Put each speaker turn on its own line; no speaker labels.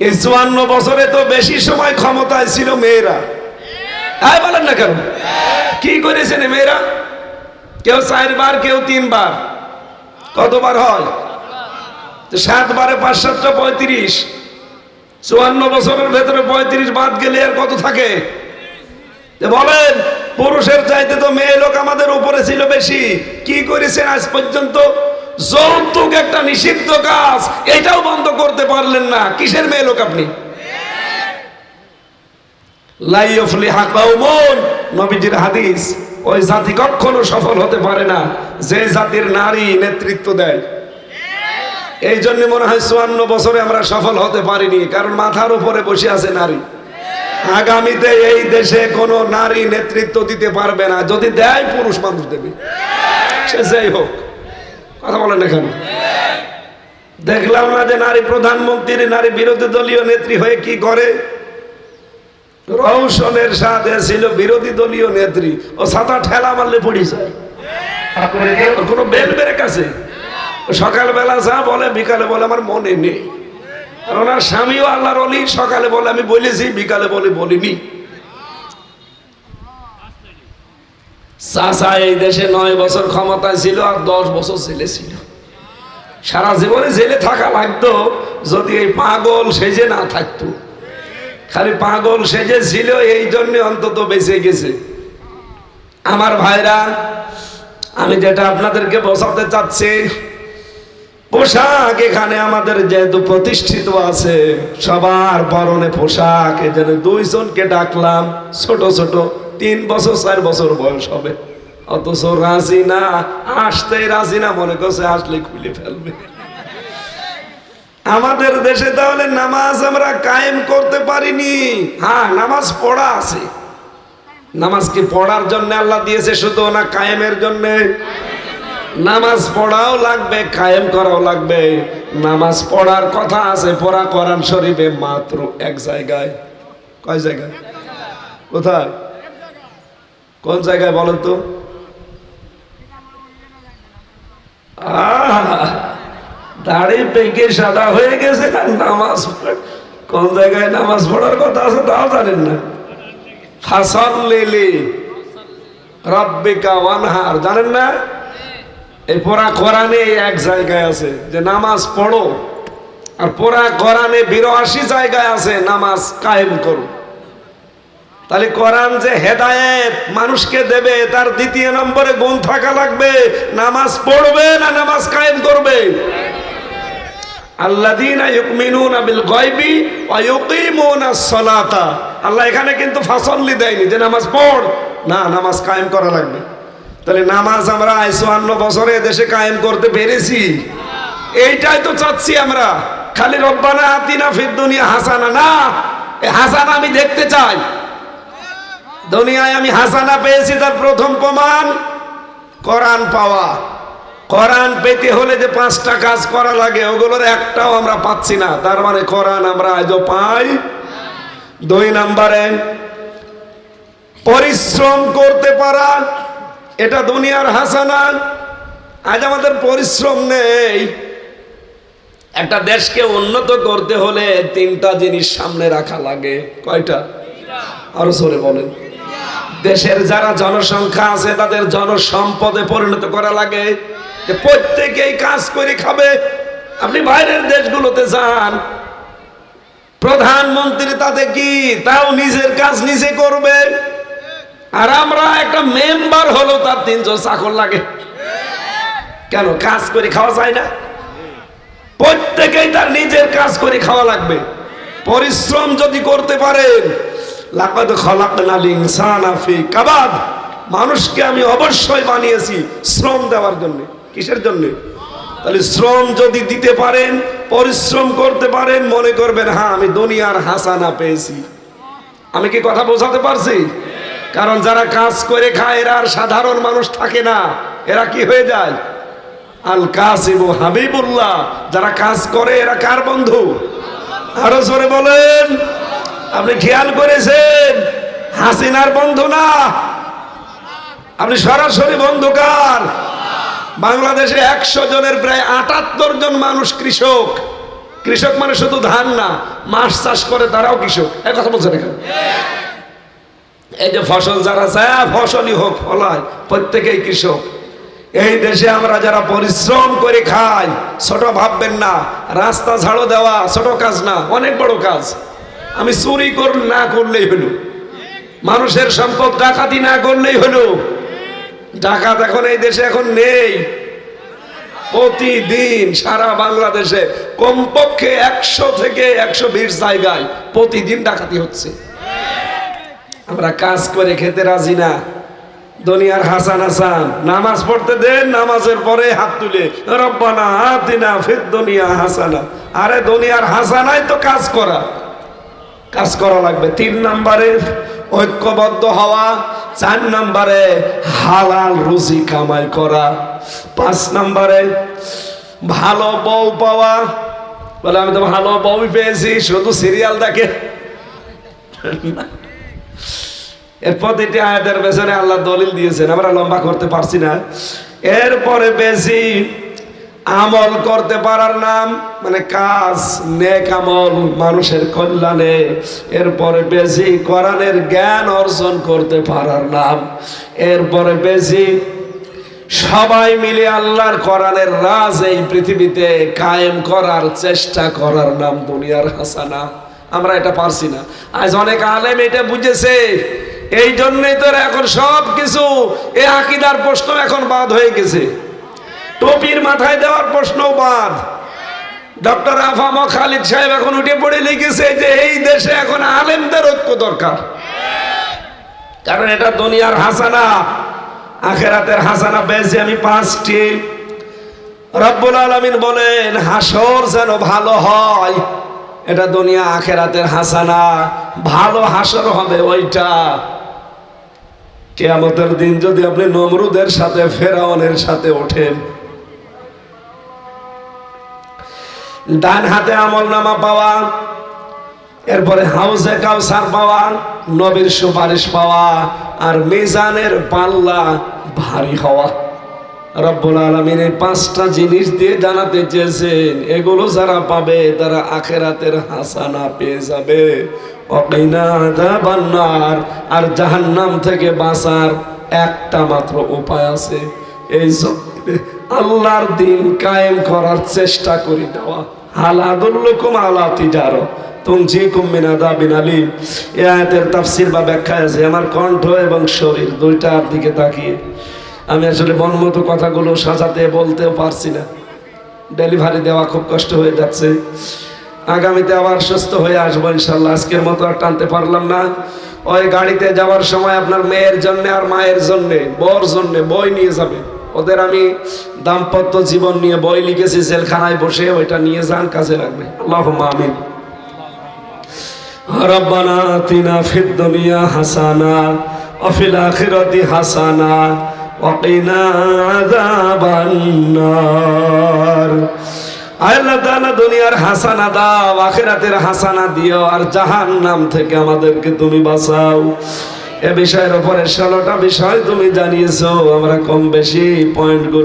এই চুয়ান্ন বছরে তো বেশি সময় ক্ষমতায় ছিল মেয়েরা। তাই বলেন না কেন? কি করেছেন মেয়েরা? কেউ চারবার, কেউ তিনবার। কতবার হয়? তো সাতবারে পাঁচ সাতটা পঁয়ত্রিশ। চুয়ান্ন বছরের ভেতরে পঁয়ত্রিশ বাদ গেলে আর কত থাকে? বলেন, পুরুষের চাইতে তো মেয়ে লোক আমাদের উপরে ছিল বেশি। কি করেছেন আজ পর্যন্ত? যৌতুক একটা নিষিদ্ধ কাজ, এটাও বন্ধ করতে পারলেন না। কিসের মেয়ে লোক আপনি? নবীজির হাদিস, ওই জাতি কখনো সফল হতে পারে না, যে জাতির নারী নেতৃত্ব দেয়। এই জন্য মনে হয় চুয়ান্ন বছরে আমরা সফল হতে পারিনি, কারণ মাথার উপরে বসে আছে নারী। আগামীতে এই দেশে কোনো নারী নেতৃত্ব দিতে পারবে না, যদি দেয় পুরুষ মানুষ দেবে। সে যাই হোক। কথা বলেন এখানে দেখলাম না যে নারী প্রধানমন্ত্রী, নারী বিরোধী দলীয় নেত্রী হয়ে কি করে? রৌশনের সাথে ছিল বিরোধী দলীয় নেত্রী। ও ছাতা ঠেলা মারলে পড়ি যায়। কোনো বেল বেরেক আছে ও সকালবেলা যা বলে, বিকালে বলে আমার মনে নেই। ওনার স্বামীও আল্লাহর অলি, সকালে বলে আমি বলেছি, বিকালে বলে বলিনি। চাচা, এই দেশে নয় বছর ক্ষমতায় ছিল আর দশ বছর জেলে ছিল। সারা জীবনে জেলে থাকা লাগতো, যদি এই পাগল সেজে না থাকতো। খালি পাগল সেজে ছিল, এই জন্য অন্তত বেঁচে গেছে। আমার ভাইরা, আমি যেটা আপনাদেরকে বসাতে চাচ্ছি, পোশাক এখানে আমাদের যেহেতু প্রতিষ্ঠিত আছে, সবার পরনে পোশাক এখানে দুইজনকে ডাকলাম, ছোট ছোট। তিন বছর, চার বছর বয়স হবে। অথচ রাজি না আসতে রাজি না, মনে করছে আসলে খুলে ফেলবে। আমাদের দেশে তাহলে নামাজ আমরা কায়েম করতে পারিনি। হ্যাঁ নামাজ পড়া আছে। নামাজ কি পড়ার জন্য আল্লাহ দিয়েছে শুধু না কায়েমের জন্য? নামাজ পড়াও লাগবে, কায়েম করাও লাগবে। নামাজ পড়ার কথা আছে, পড়া করান শরীফে মাত্র এক জায়গায়। কয় জায়গায়? কোথায়? কোন জায়গায় বলেন তো? দাড়ি পেকে সাদা হয়ে গেছে নামাজ কোন জায়গায় নামাজ পড়ার কথা আছে তাও জানেন না। ফাসল লেলে রব্বিকা ওয়ানহার। জানেন না? এই পোড়া কোরআনে এক জায়গায় আছে যে নামাজ পড়ো। আর পোড়া কোরআনে বিরাশি জায়গায় আছে নামাজ কায়েম করো। তাহলে কোরআন যে হেদায়েত মানুষকে দেবে, তার দ্বিতীয় নম্বরে গুণ থাকা লাগবে। নামাজ পড়বে না নামাজ কায়েম করবে? আল্লাহ এখানে কিন্তু ফাসল্লি দেয়নি যে নামাজ পড়। না, নামাজ কায়েম করা লাগবে। তাহলে নামাজ আমরা চুয়ান্ন বছরে দেশে কায়েম করতে পেরেছি। এইটাই তো চাচ্ছি আমরা। খালি রব্বানা আতিনা ফিদ দুনিয়া হাসানা। না হাসানা আমি দেখতে চাই। দুনিয়ায় আমি হাসানা পেয়েছি তার প্রথম প্রমাণ। কোরআন পাওয়া। কোরআন পেতে হলে যে পাঁচটা কাজ করা লাগে, ওগুলোর একটাও আমরা পাচ্ছি না। তার মানে কোরআন আমরা আজও পাই। দুই নাম্বারে, পরিশ্রম করতে পারা, এটা দুনিয়ার হাসানা। আজ আমাদের পরিশ্রম নেই। একটা দেশকে উন্নত করতে হলে তিনটা জিনিস সামনে রাখা লাগে। কয়টা? আরও সরে বলেন। দেশের যারা জনসংখ্যা আছে, তাদের জনসম্পদে পরিণত করা লাগে। যে প্রত্যেকেই কাজ করে খাবে। আপনি বাইরের দেশগুলোতে যান। প্রধানমন্ত্রী তাতে কি? তাও নিজের কাজ নিজে করবে। আর আমরা একটা মেম্বার হলো তার তিনজন চাকর লাগে। কেন? কাজ করে খাওয়া যায় না। প্রত্যেকেই তার নিজের কাজ করে খাওয়া লাগবে। পরিশ্রম যদি করতে পারেন লাকাদ খালাকনাল ইনসানা ফি কাবাদ মানুষকে আমি অবশ্যই বানিয়েছি শ্রম দেওয়ার জন্য। কিসের জন্য? তাহলে শ্রম যদি দিতে পারেন, পরিশ্রম করতে পারেন, মনে করবেন হ্যাঁ আমি দুনিয়ার হাসানা পেয়েছি। আমি কি কথা বোঝাতে পারছি? কারণ যারা কাজ করে খায়, এরা আর সাধারণ মানুষ থাকে না। এরা কি হয়ে যায়? আল কাসিম হাবিবুল্লাহ। যারা কাজ করে, এরা কার বন্ধু? আরও জোরে বলেন। আপনি খেয়াল করেছেন? হাসিনার বন্ধু না। আপনি সরাসরি বন্ধু কার? বাংলাদেশে একশো জনের প্রায় আটাত্তর জন মানুষ কৃষক। কৃষক মানে শুধু ধান না, মাছ চাষ করে তারাও কৃষক। এক কথা বলছেন এখানে? এই যে ফসল যারা চায়, ফসলই হোক ফলায় প্রত্যেকেই কৃষক। এই দেশে আমরা যারা পরিশ্রম করে খাই, ছোট ভাববেন না, রাস্তা ঝাড়ো দেওয়া ছোট কাজ না, অনেক বড় কাজ। আমি চুরি কর, না করলেই হলো। মানুষের সম্পদ ডাকাতি না করলেই হলো। ডাকাত এখন এই দেশে এখন নেই। প্রতিদিন সারা বাংলাদেশে কমপক্ষে একশো থেকে একশো বিশ জায়গায় প্রতিদিন ডাকাতি হচ্ছে। আমরা কাজ করে খেতে রাজি না। দুনিয়ার হাসান হাসান, নামাজ পড়তে দেন, নামাজের পরে হাত তুলে, রব্বানা আতিনা ফির দুনিয়া হাসানা। আরে দুনিয়ার হাসানাই তো কাজ করা। কাজ করা লাগবে। তিন নম্বরে ঐক্যবদ্ধ হওয়া, চার নম্বরে হালাল রুজি কামাই করা, পাঁচ নম্বরে ভালো বউ পাওয়া। বলে, আমি তো ভালো বউ পেয়েছি, শুধু সিরিয়াল দেখে। এর প্রতিটি আয়াতের পেছনে আল্লাহ দলিল দিয়েছেন, আমরা লম্বা করতে পারছি না। এরপরে বেশি আমল করতে পারার নাম মানে কাজ, নেক আমল মানুষের কল্যাণে। এরপরে বেশি কোরআনের জ্ঞান অর্জন করতে পারার নাম। এরপরে বেশি সবাই মিলে আল্লাহর কোরআনের রাজ এই পৃথিবীতে কায়েম করার চেষ্টা করার নাম দুনিয়ার হাসানা। আমরা এটা পারছি না। আজ অনেক আলেম এটা বুঝেছে। এই জন্যই তো এখন সব কিছু এ আকিদার প্রশ্ন এখন বাদ হয়ে গেছে। টপির মাথায় দেওয়ার প্রশ্ন বাদ। ডক্টর আফাম খালিদ সাহেব এখন উঠে পড়ে লিখেছে যে এই দেশে এখন আলেমদের ঐক্য দরকার। কারণ এটা দুনিয়ার হাসানা, আখেরাতের হাসানা পেয়েছি আমি পাঁচটি। রব্বুল আলমিন বলেন, হাসর যেন ভালো হয়, এটা দুনিয়া আখেরাতের হাসানা। ভালো হাসর হবে ওইটা। কেয়ামতের দিন যদি আপনি নমরুদের সাথে, ফেরাউনের সাথে ওঠেন ডান হাতে আমল নামা পাওয়া, এরপরে হাউসে কাউসার পাওয়া, নবীর সুপারিশ পাওয়া, আর মিজানের পাল্লা ভারী হওয়া। রব্বুল আলমিন এই পাঁচটা জিনিস দিয়ে জানাতে চেয়েছেন, এগুলো যারা পাবে তারা আখেরাতের হাসানা পেয়ে যাবে। আযাবান্নার, আর জাহান্নাম থেকে বাঁচার একটা মাত্র উপায় আছে। এই আল্লাহর দিন কায়েম করার চেষ্টা করি দেওয়া। হালাদুল্লুকুম আলা তিজারো ব্যাখ্যা আছে, আমার কণ্ঠ এবং শরীর দিকে তাকিয়ে। আমি আসলে কথাগুলো বলতেও পারছি না। ডেলিভারি দেওয়া খুব কষ্ট হয়ে যাচ্ছে। আগামীতে আবার সুস্থ হয়ে আসব ইনশাল্লাহ আজকের মতো আর টানতে পারলাম না। ওই গাড়িতে যাওয়ার সময় আপনার মেয়ের জন্য আর মায়ের জন্য, বর জন্য বই নিয়ে যাবে। ওদের আমি দাম্পত্য জীবন নিয়ে বই লিখেছি, জেলখানায় বসে ওইটা নিয়ে যান, কাজে লাগবে। আল্লাহ আমিন। রব্বানা তিনা ফিদ দুনিয়া হাসানা অফিল আখিরাতি হাসানা ওয়াকিনা আযাবান নার। আল্লাহ তাআলা দুনিয়ার হাসানা দাও, আখিরাতের হাসানা দিও, আর জাহান্নাম থেকে আমাদেরকে তুমি বাঁচাও। এ বিষয়ের উপরে ষোলোটা বিষয় তুমি জানিয়েছ আমরা কম বেশি পয়েন্টগুলো